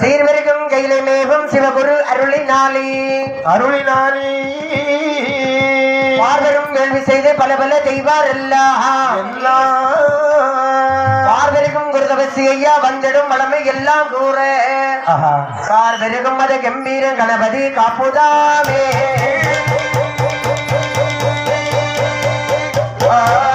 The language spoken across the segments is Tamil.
சீர்வருக்கும் கையிலே மேவும் சிவகுரு அருளினாலே. அருளினானே பார்வரும் வேள்வி செய்து பல பல செய்வார் பார்வருக்கும் குருதவசி ஐயா வந்திடும் வளமை எல்லாம் கூற. பார்வருக்கும் மத கம்பீர கணபதி காப்புதாமே. சிறாரோ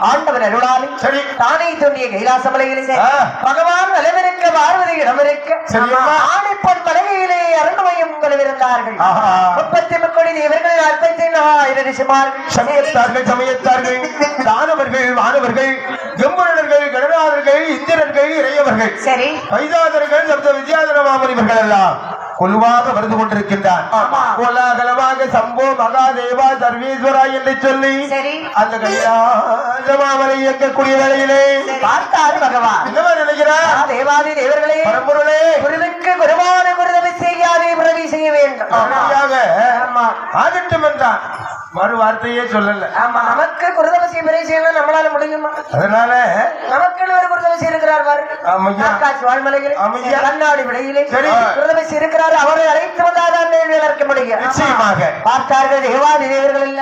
ஆண்டவர் அருளாலே. சரி. தானே தோன்றிய கைலாச ஆ. பகவான் நலவிருக்க வாழ்வதை இடமிருக்க. ஆணிப்பொன் மலையிலே அரண்மயம் ஆஹா. முப்பத்தி முக்கோடி தேவர்கள் நாற்பத்தி ஆயிரம் ரிஷிமார்கள். சமயத்தார்கள் சமயத்தார்கள். தானவர்கள் வானவர்கள் எம்புரர்கள் கணநாதர்கள் இந்திரர்கள் இறையவர்கள். சரி. வைதாதர்கள் வித்யாதர மாமனிவர்கள் எல்லாம். கொலுவாக வருது கொண்டிருக்கின்றார். கோலாகலமாக சம்போ மகாதேவா சர்வேஸ்வரா என்று சொல்லி சரி. அந்த கைலாச மாமலை இயக்கக்கூடிய வேளையிலே பார்த்தாரு பகவான். என்னவா நினைக்கிறார் தேவாதி தேவர்களே பரம்பொருளே. குருவுக்கு குருவான குருதவி செய்யாதே பிரவி செய்ய வேண்டும். ஆகட்டும் என்றான் மறு வார்த்தையே சொல்லல. ஆமா. நமக்கு குருதவசி பிறை செய்யணும் நம்மளால முடியுமா? அதனால நமக்குன்னு ஒரு குருதவசி இருக்கிறார் பாரு. ஆகாஷ் வாழ்மலையில் ஆமையா. கண்ணாடி விடையிலே. குருதவசி இருக்கிறார் அவ்வாறு அவரை அழைத்து வந்தால்தான் வேலைக்கு முடியும். நிச்சயமாக. பார்த்தார்கள் ஹிவாதி தேவர்கள்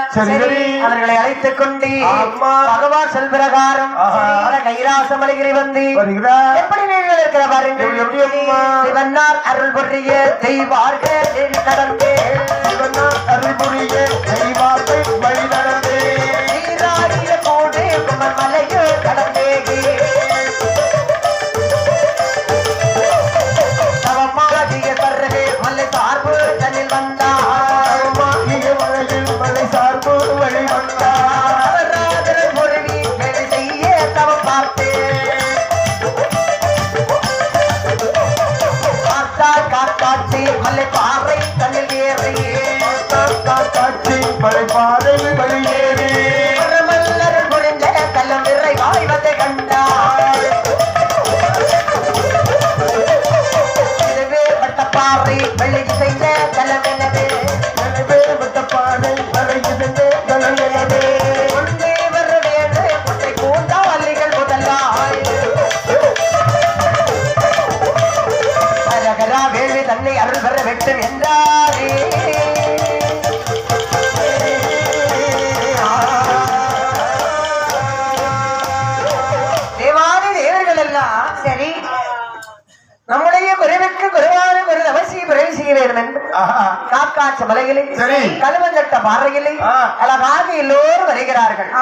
அவர்களை அழைத்துக் கொண்டு பகவான் செல்பிரகாரம் கைலாச மலைகளை வந்து எப்படி நீங்கள் இருக்கிற பாருங்கள். அருள் புரிய செய்வார்கள் அருள் புரிய செய்வார்கள் படைப்பார்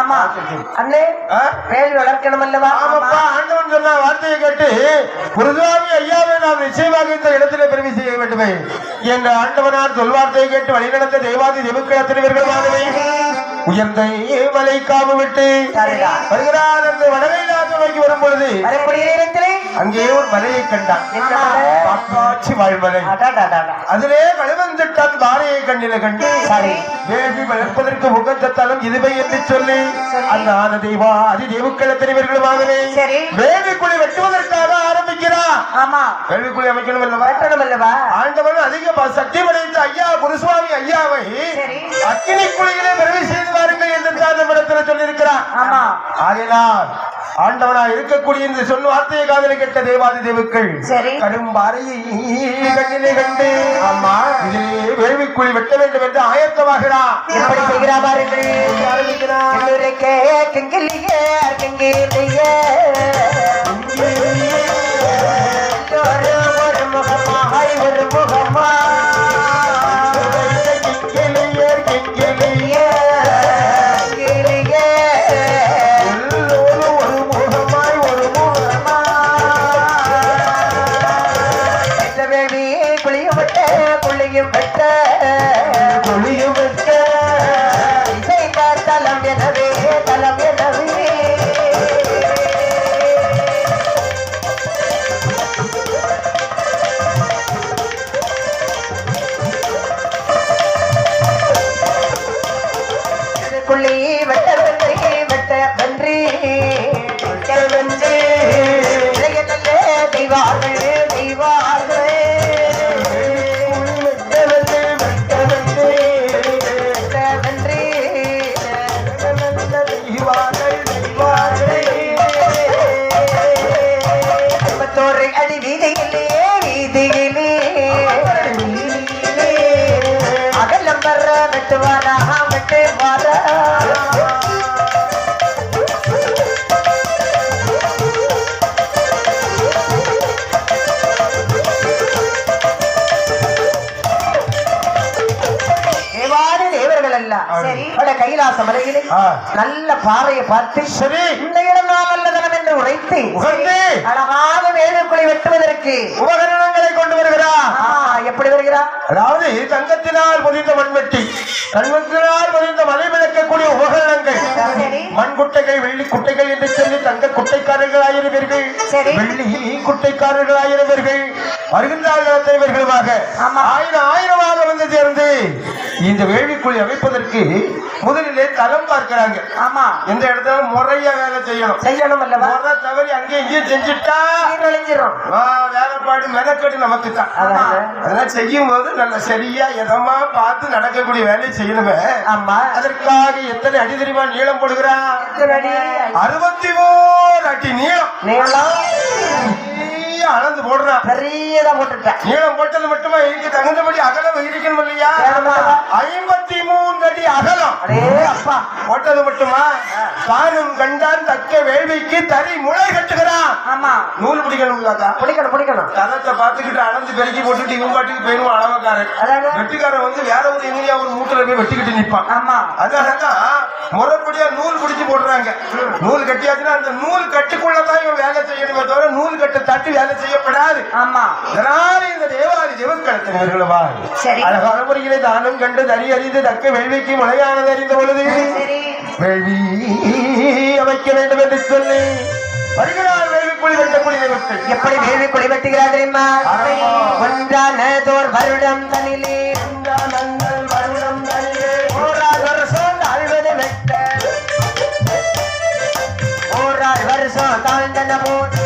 ஆமா. அண்ணே? வேள்வி வளர்க்கணும் அல்லவா ஆமாப்பா ஆண்டவன் சொன்ன வார்த்தையை கேட்டு குருதாமி ஐயாவை நாம் நிச்சயமாக இந்த இடத்திலே பெருமை செய்ய வேண்டுமே என்ற ஆண்டவனார் சொல்வார்த்தையை கேட்டு வழிநடந்த தெய்வாதி தெவுக்கிழத்தினர்களாகவே உயர்ந்த மலை காவு விட்டு. வருகிறார் அந்த வடகைலாச நோக்கி வரும் பொழுது அங்கே ஒரு மலையை கண்டான். வாழ்மலை. அடடடடா. அதிலே கழுவந்திட்டான் பாறையை கண்ணில கண்டு. சரி. வேள்வி வளர்ப்பதற்கு உகந்த தலம் இதுவே என்று சொல்லி அந்த ஆன தெய்வா அதி தெய்வக்களத்தினர்களுமாகவே சரி. வேள்விக்குழி வெட்டுவதற்காக ஆரம்பிக்கிறார். ஆமா. வேள்விக்குழி அமைக்கணும் அல்லவா வெட்டணும் அல்லவா ஆண்டவன் அதிக ப- சத்தியம் அடைந்த ஐயா குருசுவாமி ஐயாவை சரி. அக்கினி குழியிலே பிறவி செய்து வாருங்கள் என்று சாதப்படத்தில் சொல்லியிருக்கிறார். ஆமா. ஆகையினால் ஆண்டவனா இருக்கக்கூடிய இந்த சொன்ன வார்த்தையை காதலை கேட்ட தேவாதி தேவுக்கள் சரி. கடும் பாறையை கண்ணிலே கண்டு ஆமா இதிலே வேள்விக்குழி வெட்ட வேண்டும் என்று ஆயத்தமாகிறான் எப்படி செய்கிறா பாருங்கள். ஒரு முகமாய் ஒரு முகமா வர வெட்டுவாரா வெட்டுவாரா தேவாதி தேவர்கள் எல்லாம் சரி. வட கைலாச மலையிலே. நல்ல பாறையை பார்த்து சரி. இந்த இடம் நான் நல்ல தனம் என்று உரைத்து அழகாக வேலுக்குழி வெட்டுவதற்கு உபகரணங்களை கொண்டு வருகிறார் ஆ, எப்படி வருகிறார் அதாவது தங்கத்தினால் பொதிந்த மண்வெட்டி தங்கத்தினால் பொதிந்த மலை விளக்கக்கூடிய உபகரணங்கள். மண் குட்டைகள் வெள்ளி குட்டைகள் என்று சொல்லி தங்க குட்டைக்காரர்கள் ஆயிரவர்கள் சரி. வெள்ளி குட்டைக்காரர்கள் ஆயிரவர்கள் வருகின்றார்கள் அத்தனை பேர்களுமாக. ஆயிரம் ஆயிரமாக வந்து சேர்ந்து இந்த வேள்விக்குழி அமைப்பதற்கு முதலிலே தளம் பார்க்கிறாங்க. ஆமா. எந்த இடத்துல? முறையா வேலை செய்யணும். செய்யணும் அல்லவா? தவறி அங்கேயும் இங்கேயும் செஞ்சுட்டா நுழைஞ்சிரும் ஆ, வேலைப்பாடு மெனக்கெடு நமக்கு தான். அதெல்லாம் செய்யும் போது நல்ல சரியா எதமா பார்த்து நடக்கக்கூடிய வேலையை செய்யணுமே. ஆமா. அதற்காக எத்தனை அடி தெரியுமா நீளம் அடி? அறுபத்தி ஓர் அடி நீளம். அளந்து போடுறான் பெரியதா போட்டுட்டேன் நீளம் போட்டது மட்டுமா? இதுக்கு தகுந்தபடி அகலம் இருக்கணும் இல்லையா ஆமா. ஐம்பத்தி மூணு அடி அகலம் அப்பா. போட்டது மட்டுமா? தானும் கண்டான் தக்க வேள்விக்கு தறி முளை கட்டுகிறான். ஆமா. நூல் பிடிக்கணும் தாத்தா பிடிக்கணும் பிடிக்கணும். தரத்தை பார்த்துக்கிட்டு அளந்து பெருக்கி போட்டுட்டு இவன் பாட்டுக்கு போயிடுவான் அளவக்காரன். வெட்டிக்காரன் வந்து வேற ஒரு எங்கேயா ஒரு மூட்டில போய் வெட்டிக்கிட்டு நிப்பான். ஆமா. அதனாலதான் முறைப்படியா நூல் பிடிச்சு போடுறாங்க. நூல் கட்டியாச்சுன்னா அந்த நூல் கட்டுக்குள்ளதான் இவன் வேலை செய்யணுமே தவிர நூல் கட்டை தட்டி வேலை செய்யப்படாது. ஆமா. இதனால இந்த தேவாதி தேவக்களத்தினர்களவா சரி. அழகான முறையிலே தானம் கண்டு தறி அறிந்து அறிந்து தக்க வேள்விக்கு மழையானது அறிந்த பொழுது வேள்வி அமைக்க வேண்டும் என்று சொல்லி வருகிறார் வேள்விக்குழி வெட்டக்கூடிய மக்கள் எப்படி வேள்விக்குழி வெட்டுகிறார் தெரியுமா? ஒன்றான தோர் வருடம் தனிலே. வருஷம் தாழ்ந்த போது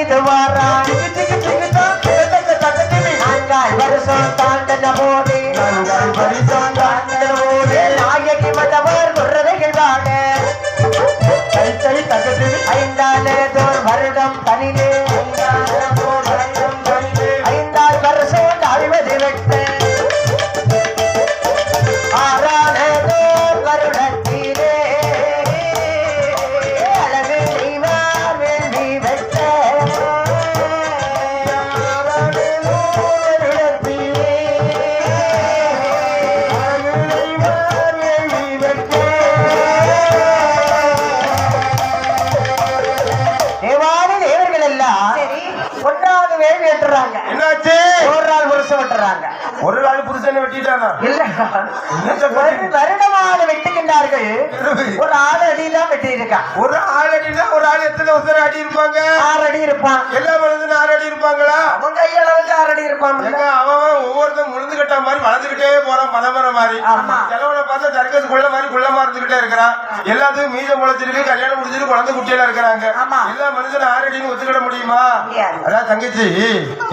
வருஷம் தள்ளிக்கிட்டு வாரான் திக்கு திக்கு திக்கு தான் கிடத்தக்க தக்கத்திலே நான்கால் வருஷம் தாண்டன வருடமாக வெட்டுகின்றார்கள். ஒரு ஆறு அடி தான் வெட்டி இருக்கான் ஒரு ஆள் அடினா ஒரு ஆள் எத்தனை வருஷம் அடி இருப்பாங்க? ஆறு அடி இருப்பான். எல்லா மனிதனும் ஆறு அடி இருப்பாங்களா? அவன் கையளவுக்கு ஆறு அடி இருப்பான். அவன் ஒவ்வொருத்தன் முழுந்து கட்ட மாதிரி வளர்ந்துகிட்டே போறான் பனமர மாதிரி. கிழவனை பார்த்தா சர்க்கஸ் குள்ள மாதிரி குள்ளமா இருந்துகிட்டே இருக்கிறான். எல்லாத்துக்கும் மீத முளைச்சிருக்கு கல்யாணம் முடிஞ்சிருக்கு குழந்தை குட்டியெல்லாம் இருக்கிறாங்க. எல்லா மனுஷனும் ஆறு அடின்னு ஒத்துக்கிட முடியுமா. அதான் தங்கச்சி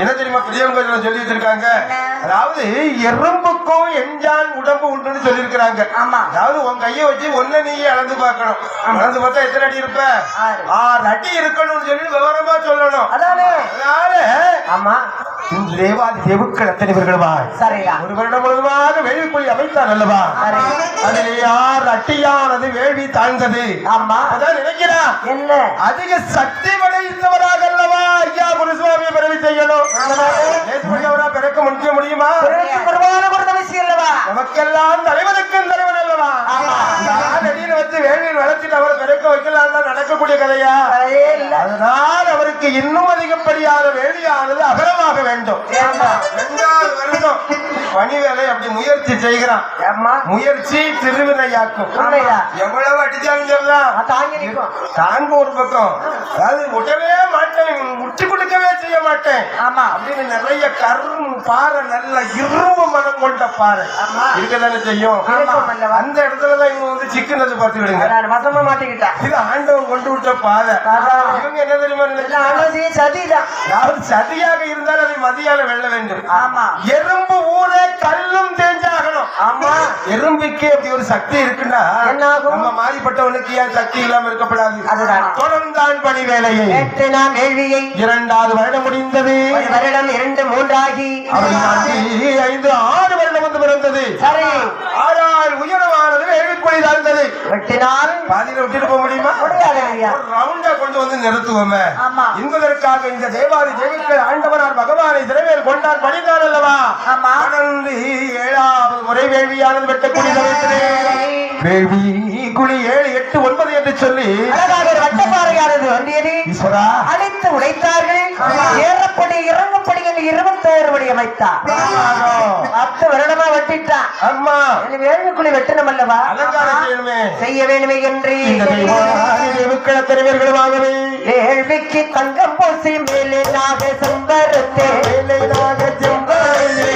என்ன தெரியுமா பெரியவங்க சொல்லி வச்சிருக்காங்க? அதாவது எறும்புக்கும் எஞ்சான் உடம்பு உண்டுன்னு சொல்லியிருக்கிறாங்க. ஆமா. அதாவது உன் கையை வச்சு ஒன்ன நீயே அளந்து பார்க்கணும். அளந்து பார்த்தா எத்தனை அடி இருப்ப? ஆறு. அடி இருக்கணும்னு சொல்லி விவரமா சொல்லணும். அதானே? அதனால ஆமா. தேவாதி தேவுக்கள் அத்தனை பேர்களுமா சரியா. ஒரு வருடம் முழுவதுமாக வேள்விக்குழி அமைத்தார் அல்லவா. அதில் யார் அட்டியானது வேள்வி தாழ்ந்தது. ஆமா. அதான் நினைக்கிறா என்ன? அதிக சக்தி படைத்தவராக அல்லவா? ஐயா குருசுவாமியை பிறவி செய்யணும். நேற்றுப்படியவரா பிறக்க முடிக்க முடியுமா? கொடுத்த விஷயம் அல்லவா? நமக்கெல்லாம் தலைவனுக்கும் தலைவன் அல்லவா? அடியில் வச்சு வேள்வியில் வளர்ச்சிட்டு அவரை பிறக்க வைக்கலாம் நடக்கக்கூடிய கதையா? அதனால் அவருக்கு இன்னும் அதிகப்படியான வேலையானது அகலமாக வேண்டும். ஏம்மா? இரண்டாவது வருடம் பணி வேலை அப்படி முயற்சி செய்கிறான். முயற்சி திருவினையாக்கும்? எவ்வளவு அடிச்சாலும் தாங்கி தாங்க ஒரு பக்கம். அதாவது விடவே மாட்டேன் முட்டி கொடுக்கவே செய்ய மாட்டேன். ஆமா. அப்படின்னு நிறைய கரும் பாறை நல்ல இரும்பு மனம் கொண்ட பாறை. இருக்கதானே செய்யும்? அந்த இடத்துலதான் இவங்க வந்து சிக்கனது பார்த்துக்கிடுங்க நான் வசமா மாட்டிக்கிட்டேன் இது ஆண்டவன் கொண்டு விட்ட பாதை. இவங்க என்ன தெரியுமா சதிதான். அதாவது சதியாக இருந்தால் அதை மதியால வெல்ல வேண்டும். ஆமா. எறும்பு ஊர கல்லும் தேஞ்சாகணும். ஆமா. எறும்புக்கு அப்படி ஒரு சக்தி இருக்குன்னா? நம்ம மாறிப்பட்டவனுக்கு ஏன் சக்தி இல்லாம இருக்கப்படாது. தொடர்ந்தான் பணி வேலையை. நான் வேள்வியை இரண்டாவது வருடம் முடிந்தது. வருடம் இரண்டு மூன்றாகி. ஐந்து ஆறு வருடம் வந்து பிறந்தது. சரி. ஆனால் உயரமானது வேள்விக்குழி தாழ்ந்தது வெட்டினால் பாதியில விட்டுட்டு போக முடியுமா? ரவுண்டா கொண்டு வந்து நிறுத்துவோமே. என்பதற்காக இந்த தேவாதி தேவிகள் ஆண்டவனார் பகவானை திரவேல் கொண்டான் பணிந்தார் அல்லவா. தொடர்ந்து ஏழாவது முறை வேள்வியானது வெட்டக்கூடிய வேள்வி குழி ஏழு எட்டு ஒன்பது என்று சொல்லி வட்டப்பாறையானது வந்தியது அடித்து உடைத்தார்கள். ஏறப்படி இறங்கப்படி என்று இருபத்தோரு படி அமைத்தார் பத்து வருடமா வெட்டிட்டான். அம்மா இனி வேள்விக்குழி வெட்டணும் அல்லவா செய்ய வேண்டுமே என்று. பேர்களுமாகவே வேள்விக்கு தங்கம் பூசி மேலே நாக செம்பருத்தே வேலை நாக செம்பாயிலே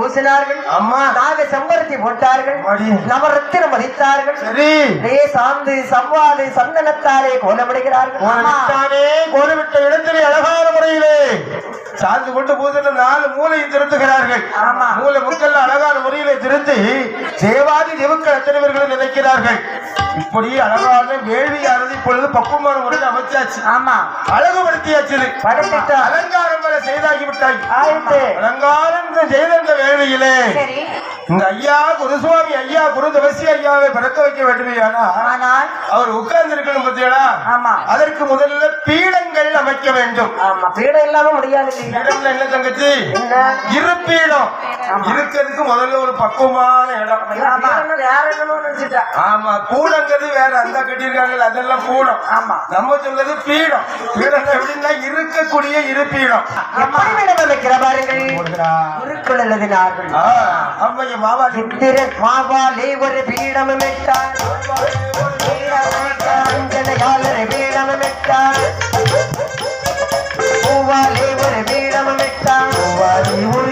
பூசினார்கள். அம்மா நாக செம்பருத்தி போட்டார்கள். நவரத்தினம் மதித்தார்கள் சரி. சாந்து சவ்வாது சந்தனத்தாலே கோலமிடுகிறார்கள். கோலவிட்ட இடத்திலே அழகான முறையிலே. சார்ந்து கொண்டு பூசின நாலு மூலையும் திருத்துகிறார்கள். ஆமா. மூலை முக்கல்ல அழகான முறையிலே திருத்தி தேவாதி தேவுக்கள் அத்தனைவர்களும் நினைக்கிறார்கள். இப்படி அழகான வேள்வியானது இப்பொழுது பக்குவமான முறையில் அமைச்சாச்சு. ஆமா. அழகுபடுத்தியாச்சு. அலங்காரம் செய்தாகி விட்டாய் அலங்காரம் செய்த வேள்வியிலே. இந்த ஐயா குருசுவாமி ஐயா குரு தவசி ஐயாவை பிறக்க வைக்க வேண்டுமே ஆனா ஆனால் அவர் உட்கார்ந்து இருக்கணும் பத்தியடா ஆமா. அதற்கு முதல்ல பீடங்கள் அமைக்க வேண்டும். ஆமா பீடம் இல்லாம முடியாது இல்லையா பீடம்ல என்ன தங்கச்சி? என்ன? இருப்பீடம். இருக்கிறதுக்கு முதல்ல ஒரு பக்குவமான இடம். ஆமா. ஆமா கூடங்கிறது வேற. அந்த கட்டியிருக்காங்கல்ல அதெல்லாம் கூடம். ஆமா. நம்ம சொல்றது பீடம். பீடம் எப்படின்னா இருக்கக்கூடிய இருப்பீடம். எப்படி பீடம் அமைக்கிற பாருங்கள் உருக்குள் எழுதினார்கள் ஆ, அம்மைய மாவா இந்திரன் ஒரு பீடம் அமைத்தார் அஞ்சனையாளர் பீடம் அமைத்தார் பூவாலே ஒரு பூவாலே ஒரு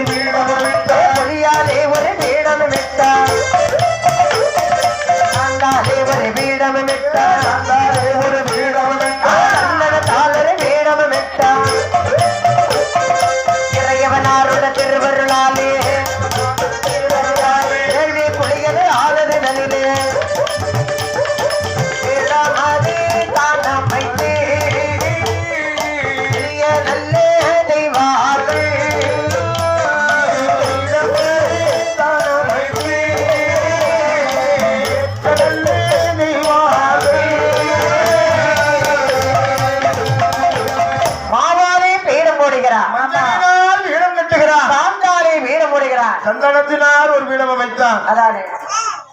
சந்தனத்தினால் ஒரு வீடம் அமைத்தான் அதானே.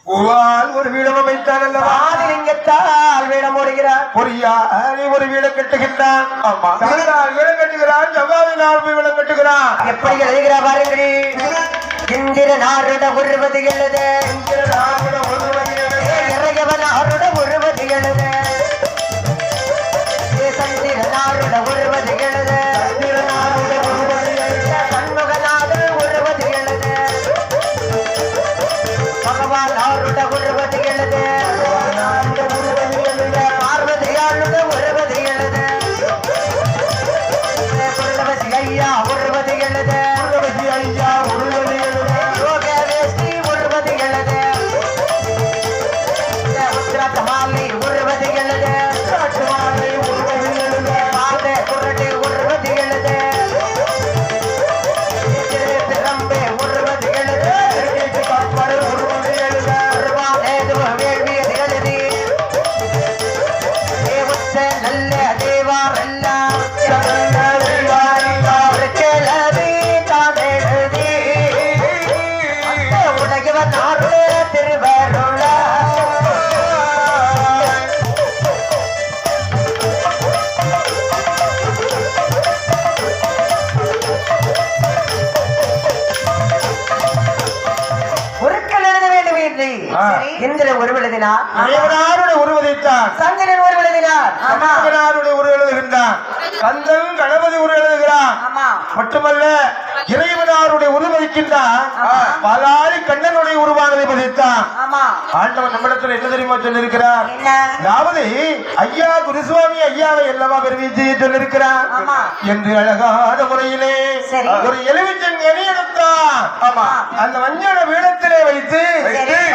பூவால் ஒரு வீடம் அமைத்தான் அல்லவா? ஆதிலிங்கத்தால் வீடம் போடுகிறார். பொறியால் ஒரு வீடம் கட்டுகின்றான். ஆமா. வீடம் கட்டுகிறான் ஜவ்வாவினால் போய் வீடம் கட்டுகிறான். எப்படி எழுதுகிற பாருங்கள். இந்திர நாருட உருவது எழுது இறையவன் உருவெழுதினார் இறைவனாருடைய உருவதைத்தான் சந்திரன் உருவெழுதினார் ஆமா. சந்திரனாருடைய உரு எழுதுகின்றான் கந்தன் கணபதி உரு எழுதுகிறான் ஆமா. மட்டுமல்ல இறைவனாருடைய உருவதிக்கின்றான் பலாரி கண்ணனுடைய உருவானதை பதித்தான் ஆமா. ஆண்டவன் நம்மிடத்தில் என்ன தெரியுமா சொல்லியிருக்கிறார்? அதாவது ஐயா குருசுவாமி ஐயாவை எல்லாமா பெருமிச்சு சொல்லியிருக்கிறார்? ஆமா. என்று அழகான முறையிலே. ஒரு எலுமிச்சங்கனி எடுத்தான் ஆமா. அந்த மஞ்சள பீடத்திலே வைத்து.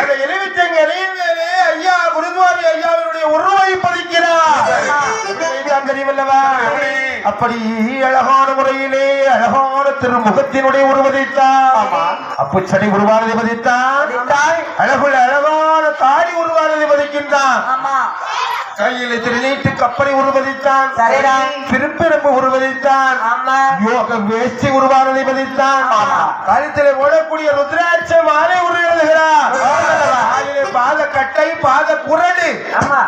அந்த எலுமிச்சங்கனியின் மேலே ஐயா குருசுவாமி ஐயாவினுடைய உருவை பதிக்கிறார். தெரியுமல்லவா? அப்படி அழகான முறையிலே அழகான திருமுகத்தினுடைய உருவதைத்தான் அப்புச்சடை உருவானதை பதித்தான். அழகுள்ள அழகான தாடி உருவானதை பதிக்கின்றான் ஆமா. கையில திருநீட்டு கப்பலை உருவதித்தான் சரிதான். திருப்பிரம்பு உருவதித்தான் ஆமா யோக வேஷ்டி உருவானதை பதித்தான். கழுத்திலே ஓடக்கூடிய ருத்ராட்ச மாலை உரு எழுதுகிறார் காலிலே பாத கட்டை பாத குரடு.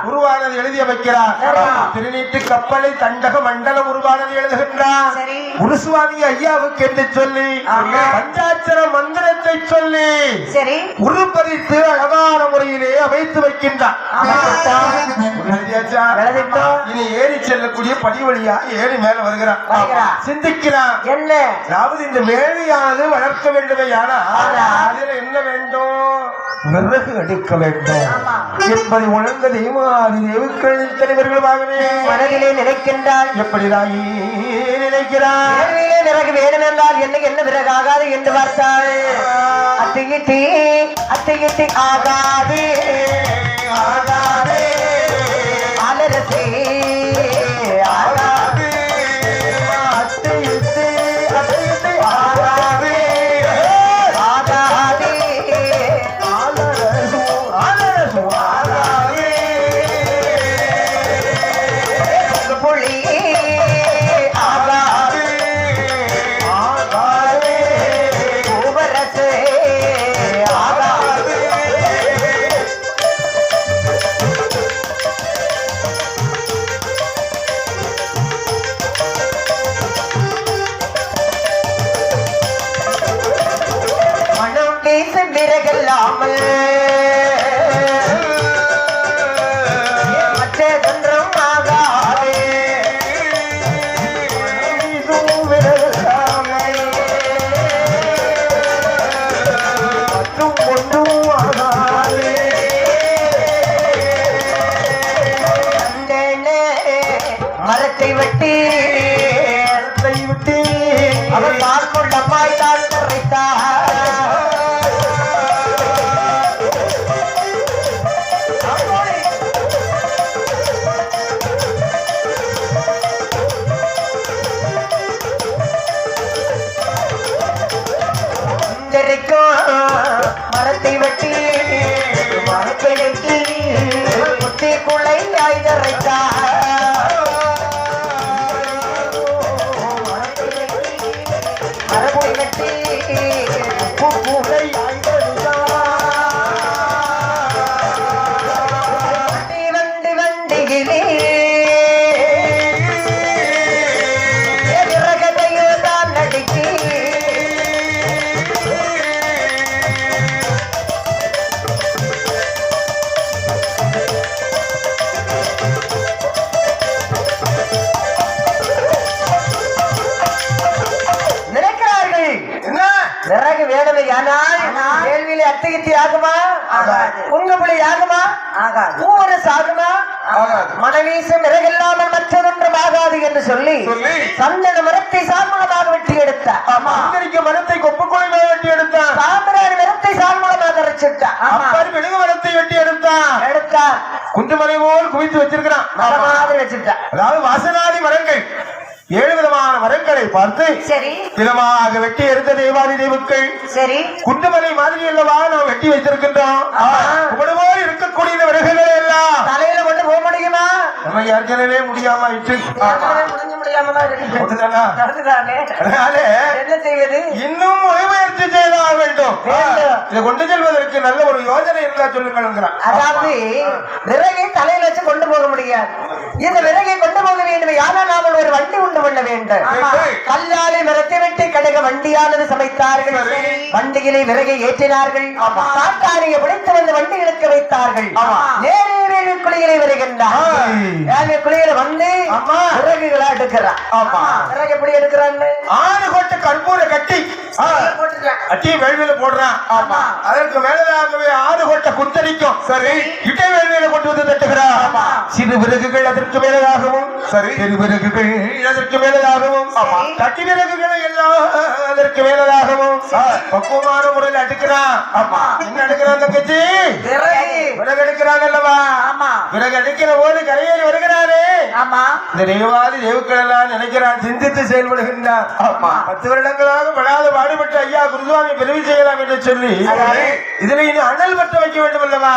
உருவானது எழுதி வைக்கிறார் சரி. திருநீட்டு கப்பலை தண்டக மண்டலம் உருவானது எழுதுகின்றார். குருசுவாமி ஐயாவுக்கு என்று சொல்லி. பஞ்சாட்சர மந்திரத்தை சொல்லி சரி உருப்பதித்து அழகான முறையிலே அமைத்து வைக்கின்றார் இனி ஏறி செல்லக்கூடிய படி வழியா ஏறி மேல வருகிறான். சிந்திக்கிறான். என்ன? அதாவது இந்த வேலையானது வளர்க்க வேண்டுமே. அதில் என்ன வேண்டும்? விறகு எடுக்க வேண்டும். என்பதை உணர்ந்த தெய்வாதி தலைவர்களுமாகவே மனதிலே நினைக்கின்றாள் எப்படி தாயி நினைக்கிறார் விறகு வேணும் என்றால் என்ன என்ன விறகு ஆகாது என்று பார்த்தாள். அத்தியிட்டி அத்தியிட்டி ஆகாது. ஆகாதே, கேள்வியில அத்திகித்தி ஆகுமா. உங்க புள்ளி ஆகுமா பூவரசு ஆகுமா. மனவீசும் விறகில்லாமல் மற்றதொன்றும் ஆகாது என்று சொல்லி சந்தன மரத்தை சார்மூலமாக வெட்டி எடுத்தார். மரத்தை கொப்புக்குழி மேல் வெட்டி எடுத்தான் சாம்பிராணி மரத்தை சார்மூலமாக அரைச்சிட்டார் மெழுகு மரத்தை வெட்டி எடுத்தான் எடுத்தார். குன்றுமலை போல் குவித்து வச்சிருக்கிறான். மரமாக வச்சுட்டார் அதாவது வாசனாதி மரங்கள். ஏழு விதமான மரங்களை பார்த்து சரி. விதமாக வெட்டி எடுத்த தேவாதி தேவுக்கள் சரி. குண்டுமலை மாதிரி அல்லவா நாம் வெட்டி வைத்திருக்கின்றோம். போல் இருக்கக்கூடிய இந்த விறகுகளை எல்லாம். தலையில கொண்டு போக முடியுமா? நம்ம ஏற்கனவே முடியாம செய்வது? இன்னும் முயற்சி செய்தாக வேண்டும். இதை கொண்டு செல்வதற்கு நல்ல ஒரு யோசனை இருந்தா சொல்லுங்கிறான் அதாவது விறகை கொண்டு போக முடியாது. இந்த விறகை கொண்டு போக வேண்டும். நாமல் ஒரு வண்டி உண்டு பண்ண வேண்டும். கல்லாலை மரத்தை வெட்டி கடக வண்டியானது சமைத்தார்கள். வண்டியிலே விறகை ஏற்றினார்கள். காட்டாரியை பிடித்து வந்து வண்டிகளுக்கு வைத்தார்கள். ஆமா. நேரே வேலு குளியலை வருகின்றார். குளியல வந்து. விறகுகளா எடுக்கிறான். விறகு எப்படி எடுக்கிறான்னு ஆறு கொட்ட கற்பூர கட்டி அட்டி வேள்வியில போடுறான். ஆமா. அதற்கு மேலதாகவே ஆறு கொட்ட குத்தரிக்கும். சரி. இட்டை வேள்வியில கொண்டு வந்து தட்டுகிறான் ஆமா. சிறு விறகுகள் அதற்கு மேலதாகவும் சரி. பெரு விறகுகள் அதற்கு மேலதாகவும் ஆமா. கட்டி விறகுகளை எல்லாம் அதற்கு மேலதாகவும் பக்குவமான முறையில் அடுக்கிறான். ஆமா. என்ன அடுக்கிறான் தங்கச்சி? விறகு. விறகு எடுக்கிறான் அல்லவா? ஆமா. பிறகு அடிக்கிற போது கரையேறி வருகிறாரே. ஆமா. இந்த தேவாதி தேவுக்கள் எல்லாம் நினைக்கிறான் சிந்தித்து செயல்படுகின்றான். பத்து வருடங்களாக படாத பாடுபட்ட ஐயா குருசுவாமி பிறவி செய்யலாம் என்று சொல்லி? இதுல இனி அனல் பற்ற வைக்க வேண்டும் அல்லவா.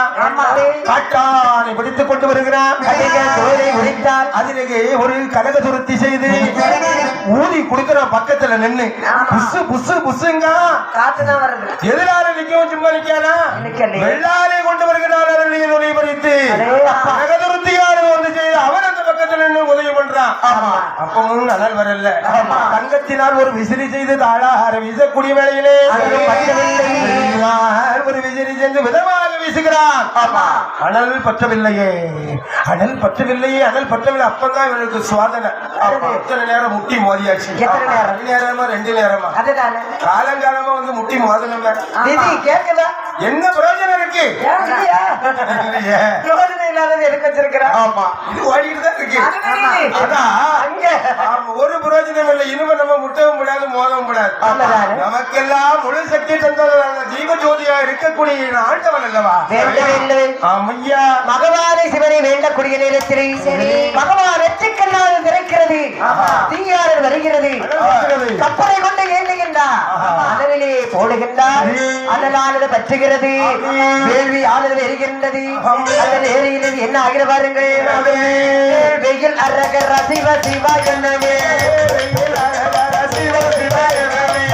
காட்டானை பிடித்துக் கொண்டு வருகிறான் அதிலே ஒரு கனக துருத்தி செய்து ஊதி கொடுக்கிறான் பக்கத்துல நின்னு ஆமா. புசு புசு புசுங்க எதிரால நிக்கவும் சும்மா நிக்கானா. வெள்ளாரை கொண்டு வருகிறார் அதனுடைய துணை பறித்து அடே அப்பா. கனகதுருத்தியாரு வந்து செய்து அவன் அந்த பக்கத்துல நின்று உதவி பண்றான். அப்பவும் அனல் வரல ஆமா. தங்கத்தினால் ஒரு விசிறி செய்து தாழார வீசக்கூடிய வேளையிலே ஒரு விசிறி சென்று விதமாக வீசுகிறான். அனல் பற்றவில்லையே. அனல் பற்றவில்லையே. அனல் பற்றவில்லை. அப்பதான் இவனுக்கு சுவாதனை. எத்தனை நேரம் முட்டி மோதியாச்சு? நேரம்? ரெண்டு நேரமா காலங்காலமா வந்து முட்டி மோதனமே என்ன பிரயோஜனம் இருக்கு? ஒரு பிரயோஜனம் இல்லை. இனிமே நம்ம முட்டவும் கூடாது மோதவும் ஆமாதானே? நமக்கெல்லாம் முழு சக்தி தந்ததான ஜீவ ஜோதியா இருக்கக்கூடிய ஆண்டவன் அல்லவா ஆமையா பகவானை சிவனை வேண்டக்கூடிய நேரத்தில் பகவான் வெற்றிக்கண்ணால் திறக்கிறது. தீயாளர் வருகிறது. கப்பலை கொண்டு ஏந்துகின்றார். அதனிலே போடுகின்றார். அதனானது பற்றுகிறது. வேள்வி ஆனது எரிகின்றது. அந்த நேரில் என்ன ஆகிற பாருங்கள்? வெயில் அரக ரசிவ சிவா என்னவே வேதாந்த